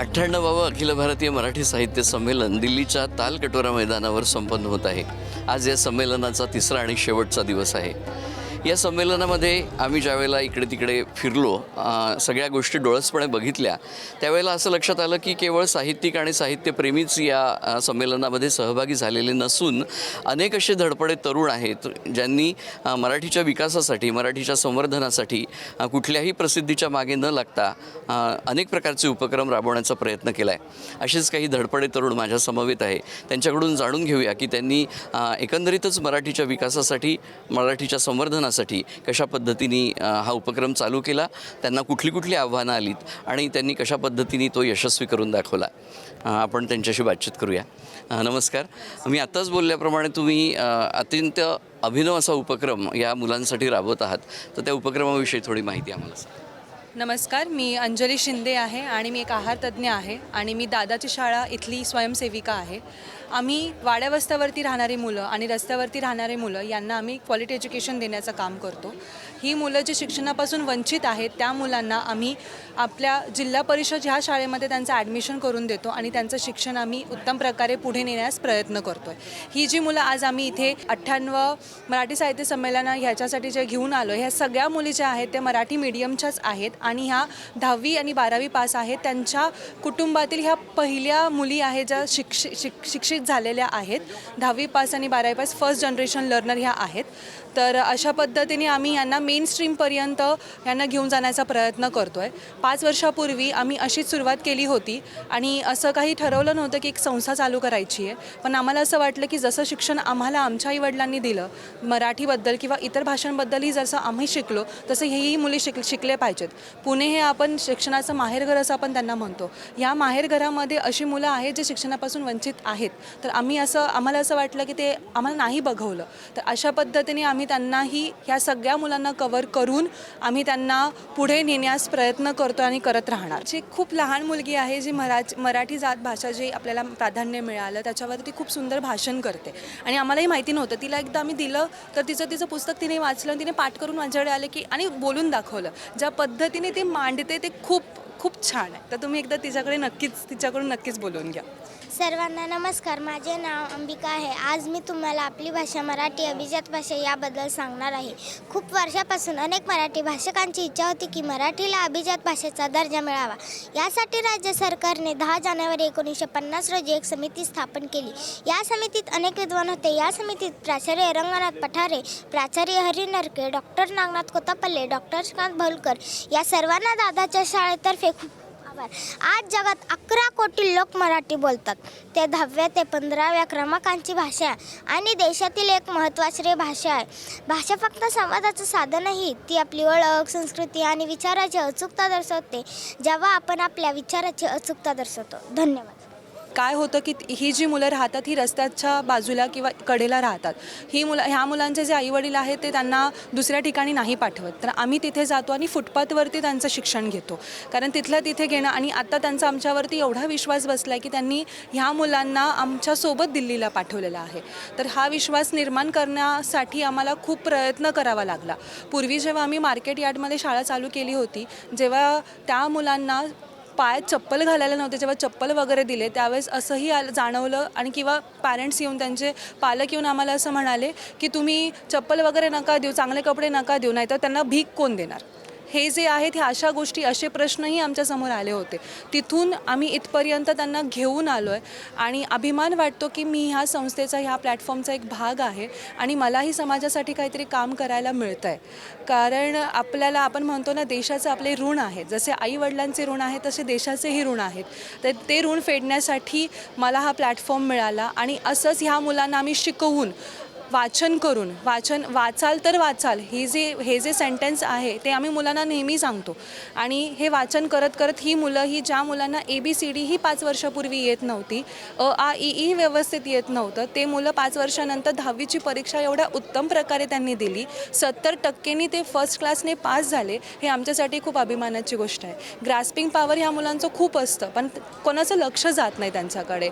अठ्ठ्याण्णवावं अखिल भारतीय मराठी साहित्य संमेलन दिल्लीच्या तालकटोरा मैदानावर संपन्न होत आहे. आज या संमेलनाचा तिसरा आणि शेवटचा दिवस आहे. या संमेलनामध्ये आम्ही ज्यावेळेला इकडे तिकडे फिरलो सगळ्या गोष्टी डोळसपणे बघितल्या त्यावेळेला असं लक्षात आलं की केवळ साहित्यिक आणि साहित्यप्रेमीच या संमेलनामध्ये सहभागी झालेले नसून अनेक असे धडपडे तरुण आहेत ज्यांनी मराठीच्या विकासासाठी मराठीच्या संवर्धनासाठी कुठल्याही प्रसिद्धीच्या मागे न लागता अनेक प्रकारचे उपक्रम राबवण्याचा प्रयत्न केला आहे असेच काही धडपडे तरुण माझ्या समवेत आहे. त्यांच्याकडून जाणून घेऊया की त्यांनी एकंदरीतच मराठीच्या विकासासाठी मराठीच्या संवर्धनासाठी कशा पद्धतीने हा उपक्रम चालू केला त्यांना कुठली कुठली आव्हानं आलीत आणि त्यांनी कशा पद्धतीने तो यशस्वी करून दाखवला आपण त्यांच्याशी बातचीत करूया. नमस्कार. मी आत्ताच बोलल्याप्रमाणे तुम्ही अत्यंत अभिनव असा उपक्रम या मुलांसाठी राबवत आहात. तर त्या उपक्रमाविषयी थोडी माहिती आम्हाला सांगा. नमस्कार. मी अंजली शिंदे आहे आणि मी एक आहार तज्ज्ञ आहे आणि मी दादाची शाळा इथली स्वयंसेविका आहे. आम्ही वाड्या वस्त्यावरती राहणारी मुलं आणि रस्त्यावरती राहणारी मुलं यांना आम्ही क्वालिटी एज्युकेशन देण्याचं काम करतो. ही मुलं जी शिक्षणापासून वंचित आहेत त्या मुलांना आम्ही आपल्या जिल्हा परिषद ह्या शाळेमध्ये त्यांचं ॲडमिशन करून देतो आणि त्यांचं शिक्षण आम्ही उत्तम प्रकारे पुढे नेण्यास प्रयत्न करतो आहे ही जी मुलं आज आम्ही इथे अठ्ठ्याण्णव मराठी साहित्य संमेलन ह्याच्यासाठी जे घेऊन आलो ह्या सगळ्या मुली ज्या आहेत त्या मराठी मीडियमच्याच आहेत आणि ह्या दहावी आणि बारावी पास आहेत. त्यांच्या कुटुंबातील ह्या पहिल्या मुली आहेत ज्या शिक्ष शिक शिक्षित झालेल्या आहेत. दहावी पास आणि बारावी पास फर्स्ट जनरेशन लर्नर ह्या आहेत. तर अशा पद्धतीने आम्ही यांना मेन स्ट्रीमपर्यंत यांना घेऊन जाण्याचा प्रयत्न करतो आहे पाच वर्षापूर्वी आम्ही अशीच सुरुवात केली होती आणि असं काही ठरवलं नव्हतं की एक संस्था चालू करायची आहे. पण आम्हाला असं वाटलं की जसं शिक्षण आम्हाला आमच्या आईवडिलांनी दिलं मराठीबद्दल किंवा इतर भाषांबद्दलही जसं आम्ही शिकलो तसं हेही मुली शिक शिकले पाहिजेत. पुणे हे आपण शिक्षणाचं माहेरघर असं आपण त्यांना म्हणतो. या माहेरघरामध्ये अशी मुलं आहेत जे शिक्षणापासून वंचित आहेत. तर आम्ही असं आम्हाला असं वाटलं की ते आम्हाला नाही बघवलं. तर अशा पद्धतीने आम्ही त्यांनाही ह्या सगळ्या मुलांना कवर करून आम्ही त्यांना पुढे नेण्यास प्रयत्न करतो आणि करत राहणार. जी खूप लहान मुलगी आहे जी मरा मराठी जात भाषा जी आपल्याला प्राधान्य मिळालं त्याच्यावर ती खूप सुंदर भाषण करते. आणि आम्हालाही माहिती नव्हतं. तिला एकदा आम्ही दिलं तर तिचं तिचं पुस्तक तिने वाचलं आणि तिने पाठ करून माझ्याकडे आले की आणि बोलून दाखवलं. ज्या पद्धतीने ती मांडते ते खूप खूप छान आहे. तर तुम्ही एकदा तिच्याकडे नक्कीच तिच्याकडून नक्कीच बोलून घ्या. सर्वांना नमस्कार. माझे नाव अंबिका आहे. आज मी तुम्हाला आपली भाषा मराठी अभिजात भाषा याबद्दल सांगणार आहे. खूप वर्षापासून अनेक मराठी भाषकांची इच्छा होती की मराठीला अभिजात भाषेचा दर्जा मिळावा. यासाठी राज्य सरकारने दहा जानेवारी एकोणीसशे पन्नास रोजी एक समिती स्थापन केली. या समितीत अनेक विद्वान होते. या समितीत प्राचार्य रंगनाथ पठारे प्राचार्य हरी नरके डॉक्टर नागनाथ कोतापल्ले डॉक्टर श्रीकांत भोलकर या सर्वांना दादाच्या शाळेतर्फे खूप बरोबर. आज जगात अकरा कोटी लोक मराठी बोलतात. ते दहाव्या ते पंधराव्या क्रमांकांची भाषा आहे आणि देशातील एक महत्त्वाची भाषा आहे. भाषा फक्त संवादाचं साधन नाही ती आपली ओळख संस्कृती आणि विचाराची अचूकता दर्शवते. जेव्हा आपण आपल्या विचाराची अचूकता दर्शवतो. धन्यवाद. काय होतं की ही जी मुलं राहतात ही रस्त्याच्या बाजूला किंवा कडेला राहतात ही मुलं ह्या मुलांचे जे आईवडील आहेत ते त्यांना दुसऱ्या ठिकाणी नाही पाठवत. तर आम्ही तिथे जातो आणि फुटपाथवरती त्यांचं शिक्षण घेतो. कारण तिथल्या तिथे घेणं आणि आता त्यांचा आमच्यावरती एवढा विश्वास बसला आहे की त्यांनी ह्या मुलांना आमच्यासोबत दिल्लीला पाठवलेला आहे. तर हा विश्वास निर्माण करण्यासाठी आम्हाला खूप प्रयत्न करावा लागला. पूर्वी जेव्हा आम्ही मार्केट यार्डमध्ये शाळा चालू केली होती जेव्हा त्या मुलांना पायात चप्पल घालायला नव्हते जेव्हा चप्पल वगैरे दिले त्यावेळेस असंही आलं जाणवलं आणि किंवा पॅरेंट्स येऊन त्यांचे पालक येऊन आम्हाला असं म्हणाले की तुम्ही चप्पल वगैरे नका देऊ चांगले कपडे नका देऊ नाहीतर त्यांना भीक कोण देणार? हे जे आहेत ह्या अशा गोष्टी असे प्रश्नही आमच्यासमोर आले होते. तिथून आम्ही इथपर्यंत त्यांना घेऊन आलो आहे आणि अभिमान वाटतो की मी ह्या संस्थेचा ह्या प्लॅटफॉर्मचा एक भाग आहे आणि मलाही समाजासाठी काहीतरी काम करायला मिळतं आहे कारण आपल्याला आपण म्हणतो ना देशाचं आपले ऋण आहे. जसे आईवडिलांचे ऋण आहे तसे देशाचेही ऋण आहेत. तर ते ऋण फेडण्यासाठी मला हा प्लॅटफॉर्म मिळाला आणि असंच ह्या मुलांना आम्ही शिकवून वाचन करून वाचन वाचाल तर वाचाल. हे जे हे जे सेंटेन्स आहे ते आम्ही मुलांना नेहमी सांगतो. आणि हे वाचन करत करत ही मुलं ही ज्या मुलांना ए बी सी डी ही पाच वर्षापूर्वी येत नव्हती अ आ ई ई व्यवस्थित येत नव्हतं ते मुलं पाच वर्षानंतर दहावीची परीक्षा एवढ्या उत्तम प्रकारे त्यांनी दिली. सत्तर टक्केनी ते फर्स्ट क्लासने पास झाले हे आमच्यासाठी खूप अभिमानाची गोष्ट आहे. ग्रास्पिंग पॉवर ह्या मुलांचं खूप असतं पण कोणाचं लक्ष जात नाही त्यांच्याकडे.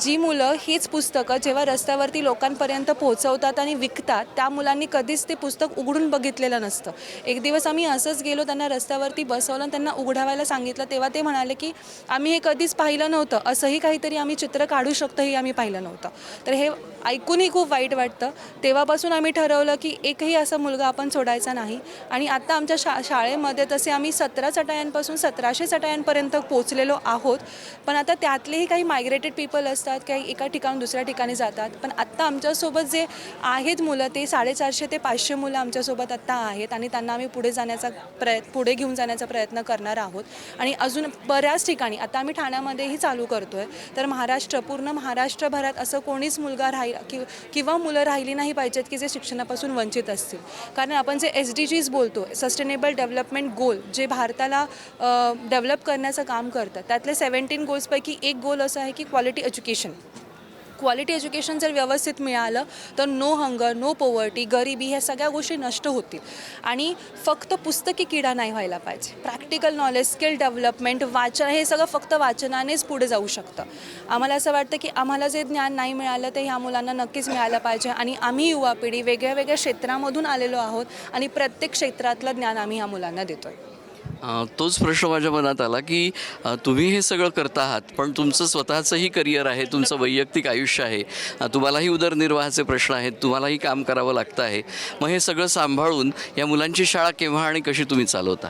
जी मुलं हीच पुस्तकं जेव्हा रस्त्यावरती लोकांपर्यंत पोहोचवतात बनवतात आणि विकतात त्या मुलांनी कधीच ते पुस्तक उघडून बघितलेलं नसतं. एक दिवस आम्ही असंच गेलो त्यांना रस्त्यावरती बसवलं आणि त्यांना उघडावायला सांगितलं तेव्हा ते म्हणाले की आम्ही हे कधीच पाहिलं नव्हतं. असंही काहीतरी आम्ही चित्र काढू शकतो हे आम्ही पाहिलं नव्हतं. तर हे ऐकूनही खूप वाईट वाटतं. तेव्हापासून आम्ही ठरवलं की एकही असा मुलगा आपण सोडायचा नाही. आणि आता आमच्या शा शाळेमध्ये तसे आम्ही सतरा चटायांपासून सतराशे चटायांपर्यंत पोचलेलो आहोत. पण आता त्यातलेही काही मायग्रेटेड पीपल असतात काही एका ठिकाणून दुसऱ्या ठिकाणी जातात. पण आत्ता आमच्यासोबत जे आहेत मुलं ते साडेचारशे ते पाचशे मुलं आमच्यासोबत आत्ता आहेत आणि त्यांना आम्ही पुढे जाण्याचा प्रयत्न पुढे घेऊन जाण्याचा प्रयत्न करणार आहोत. आणि अजून बऱ्याच ठिकाणी आता आम्ही ठाण्यामध्येही चालू करतो आहे तर महाराष्ट्र पूर्ण महाराष्ट्रभरात असं कोणीच मुलगा राहील कि किंवा मुलं राहिली नाही पाहिजेत की जे शिक्षणापासून वंचित असतील. कारण आपण जे एस डी जीज बोलतो सस्टेनेबल डेव्हलपमेंट गोल जे भारताला डेव्हलप करण्याचं काम करतात त्यातले सेवन्टीन गोल्सपैकी एक गोल असं आहे की क्वालिटी एज्युकेशन. क्वालिटी एज्युकेशन जर व्यवस्थित मिळालं तर नो हंगर नो पोवर्टी गरिबी ह्या सगळ्या गोष्टी नष्ट होतील. आणि फक्त पुस्तकी किडा नाही व्हायला पाहिजे. प्रॅक्टिकल नॉलेज स्किल डेव्हलपमेंट वाचन हे सगळं फक्त वाचनानेच पुढे जाऊ शकतं. आम्हाला असं वाटतं की आम्हाला जे ज्ञान नाही मिळालं ते ह्या मुलांना नक्कीच मिळालं पाहिजे. आणि आम्ही युवा पिढी वेगळ्या वेगळ्या क्षेत्रामधून आलेलो आहोत आणि प्रत्येक क्षेत्रातलं ज्ञान आम्ही ह्या मुलांना देतो आहे तोच प्रश्न माझ्या मनात आला की तुम्ही हे सगळं करता आहात पण तुमचं स्वतःचंही करिअर आहे तुमचं वैयक्तिक आयुष्य आहे. तुम्हालाही उदरनिर्वाहाचे प्रश्न आहेत तुम्हालाही काम करावं लागतं आहे. मग हे सगळं सांभाळून या मुलांची शाळा केव्हा आणि कशी तुम्ही चालवता?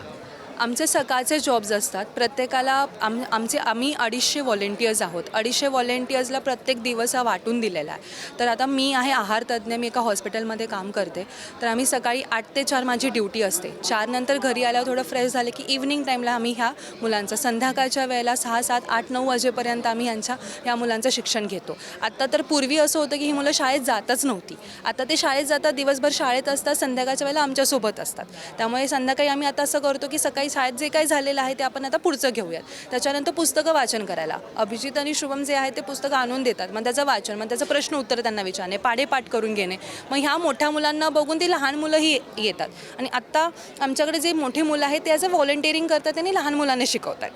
आमचे सकाळचे जॉब्स असतात. प्रत्येकाला आम आमचे आम्ही अडीचशे व्हॉलेंटियर्स आहोत. अडीचशे व्हॉलेंटियर्सला प्रत्येक दिवस हा वाटून दिलेला आहे. तर आता मी आहे आहार तज्ज्ञ मी एका हॉस्पिटलमध्ये काम करते. तर आम्ही सकाळी आठ ते चार माझी ड्युटी असते. चारनंतर घरी आल्यावर थोडं फ्रेश झालं की इव्हनिंग टाईमला आम्ही ह्या मुलांचं संध्याकाळच्या वेळेला सहा सात आठ नऊ वाजेपर्यंत आम्ही यांच्या ह्या मुलांचं शिक्षण घेतो. आत्ता तर पूर्वी असं होतं की ही मुलं शाळेत जातच नव्हती. आता ते शाळेत जातात दिवसभर शाळेत असतात संध्याकाळच्या वेळेला आमच्यासोबत असतात. त्यामुळे संध्याकाळी आम्ही आता असं करतो की सकाळी शाळेत जे काही झालेलं आहे ते आपण आता पुढचं घेऊयात. त्याच्यानंतर पुस्तकं वाचन करायला. अभिजित आणि शुभम जे आहे ते पुस्तकं आणून देतात. मग त्याचं वाचन मग त्याचं प्रश्न उत्तर त्यांना विचारणे पाडेपाठ करून घेणे. मग ह्या मोठ्या मुलांना बघून ती लहान मुलंही येतात. आणि आत्ता आमच्याकडे जे मोठी मुलं आहेत ते ॲज अ व्हॉलेंटिअरिंग करतात आणि लहान मुलांना शिकवतात.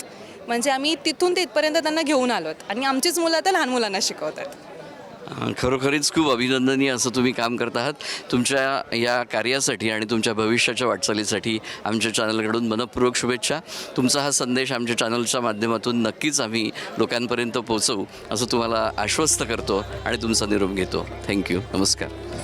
म्हणजे आम्ही तिथून तिथपर्यंत त्यांना घेऊन आलोत. आणि आमचीच मुलं आता लहान मुलांना शिकवतात. खरोखरीच खूप अभिनंदनीय असं तुम्ही काम करत आहात. तुमच्या या कार्यासाठी आणि तुमच्या भविष्याच्या वाटचालीसाठी आमच्या चॅनलकडून मनपूर्वक शुभेच्छा. तुमचा हा संदेश आमच्या चॅनलच्या माध्यमातून नक्कीच आम्ही लोकांपर्यंत पोहोचवू असं तुम्हाला आश्वस्त करतो आणि तुमचा निरोप घेतो. थँक्यू नमस्कार.